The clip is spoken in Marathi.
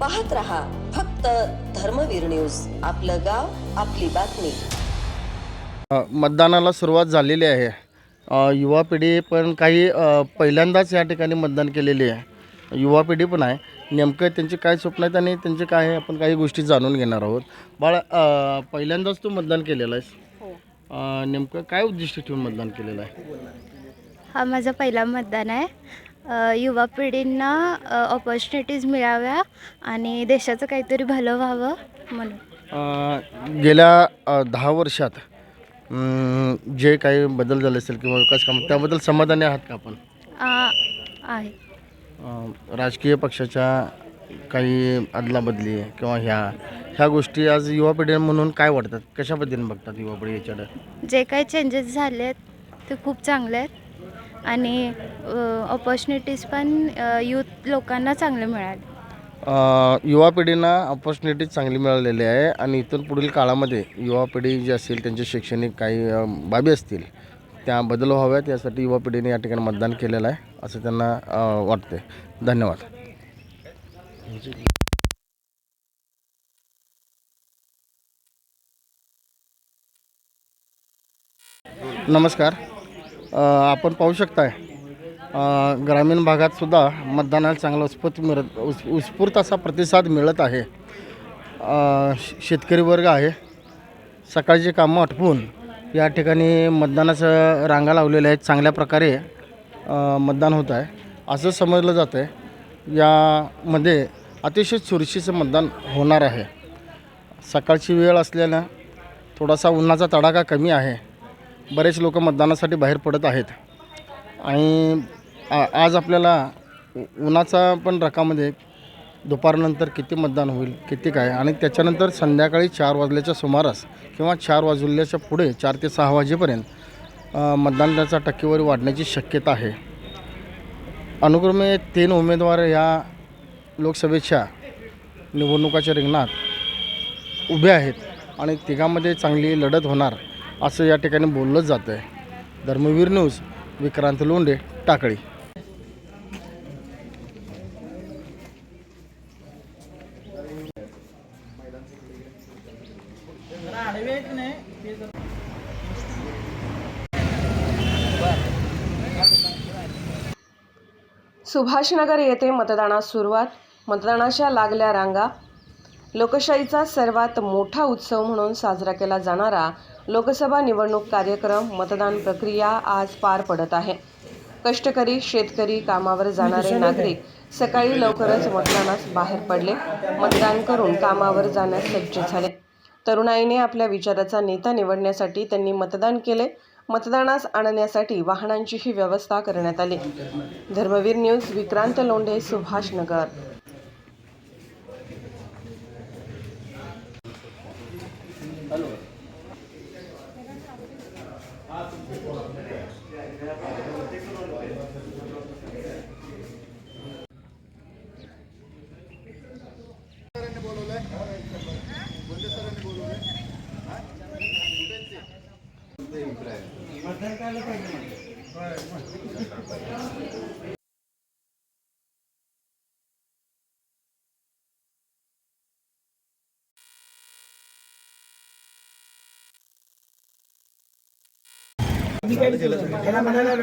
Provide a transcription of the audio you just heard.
पाहत रहा फक्त धर्मवीर न्यूज. आपलं गाव आपली बातमी. मतदानाला सुरुवात झालेली आहे. युवा पिढी पण काही पहिल्यांदाच या ठिकाणी मतदान केलेली आहे. युवा पिढी पण आहे. नेमकं त्यांची काय स्वप्न आहेत आणि त्यांचे काय आहे आपण काही गोष्टी जाणून घेणार आहोत. बाळा पहिल्यांदाच तू मतदान केलेलं आहेस. अ, नेमकं काय उद्दिष्ट ठेवून मतदान केलेलं आहे? हा माझा पहिला मतदान आहे. युवा पिढींना ऑपॉर्च्युनिटीज मिळाव्या आणि देशाचं काहीतरी भलं व्हावं म्हणून. गेल्या दहा वर्षात जे काही बदल झाले असेल किंवा विकास काम त्याबद्दल समाधानी आहात का आपण? आहे. राजकीय पक्षाच्या काही अदलाबदली किंवा ह्या ह्या गोष्टी आज युवा पिढी म्हणून काय वाटतात? कशा पद्धतीने बघतात युवा पिढी याच्याकडे जे काही चेंजेस झाले आहेत ते खूप चांगले आहेत. आणि ऑपॉर्च्युनिटीज पण यूथ लोकांना चांगले मिळाले. अ, युवा पिढींना ऑपॉर्च्युनिटीज चांगली मिळालेली आहे आणि इथून पुढील काळामध्ये युवा पिढी जी असेल त्यांचे शैक्षणिक काही अ, बाबी असतील त्या बदल व्हाव्यात. यासाठी युवा पिढीने या ठिकाणी मतदान केलेलं आहे असं त्यांना अ, वाटते धन्यवाद. नमस्कार. अ, आपण पाहू शकताय ग्रामीण भागातसुद्धा मतदानाला चांगला उत्स्फूर्त मिळत उस उत्स्फूर्त असा प्रतिसाद मिळत आहे. शेतकरी वर्ग आहे. सकाळची कामं आटपून या ठिकाणी मतदानाचं रांगा लावलेल्या आहेत. चांगल्या प्रकारे मतदान होत आहे. असं समजलं जातं आहे यामध्ये अतिशय चुरशीचं मतदान होणार आहे. सकाळची वेळ असल्यानं थोडासा उन्हाचा तडाखा कमी आहे. बरेच लोक मतदानासाठी बाहेर पडत आहेत. आणि आ- आज आपल्याला उ- उन्हाचा पण रकामध्ये दुपारनंतर किती मतदान होईल किती काय? आणि त्याच्यानंतर संध्याकाळी चार वाजल्याच्या सुमारास किंवा चार वाजल्याच्या पुढे चार ते सहा वाजेपर्यंत मतदानाचा टक्केवारी वाढण्याची शक्यता आहे. अनुक्रमे तीन उमेदवार या लोकसभेच्या निवडणुकाच्या रिंगणात उभे आहेत आणि तिघांमध्ये चांगली लढत होणार असं या ठिकाणी बोललं जातं आहे धर्मवीर न्यूज विक्रांत लोंढे टाकळी. सुभाषनगर येथे मतदानास सुरुवात मतदानाच्या लागल्या रांगा लोकशाहीचा सर्वात मोठा उत्सव म्हणून साजरा केला जाणारा लोकसभा निवडणूक कार्यक्रम मतदान प्रक्रिया आज पार पडत आहे. कष्टकरी शेतकरी कामावर जाणारे नागरिक सकाळी लवकरच मतदानास बाहेर पडले. मतदान करून कामावर जाण्यास सज्ज झाले. तरुणाईने आपल्या विचाराचा नेता निवडण्यासाठी त्यांनी मतदान केले. मतदानास आणण्यासाठी वाहनांचीही व्यवस्था करण्यात आली. धर्मवीर न्यूज विक्रांत लोंढे सुभाषनगर. करायला पाहिजे म्हणायला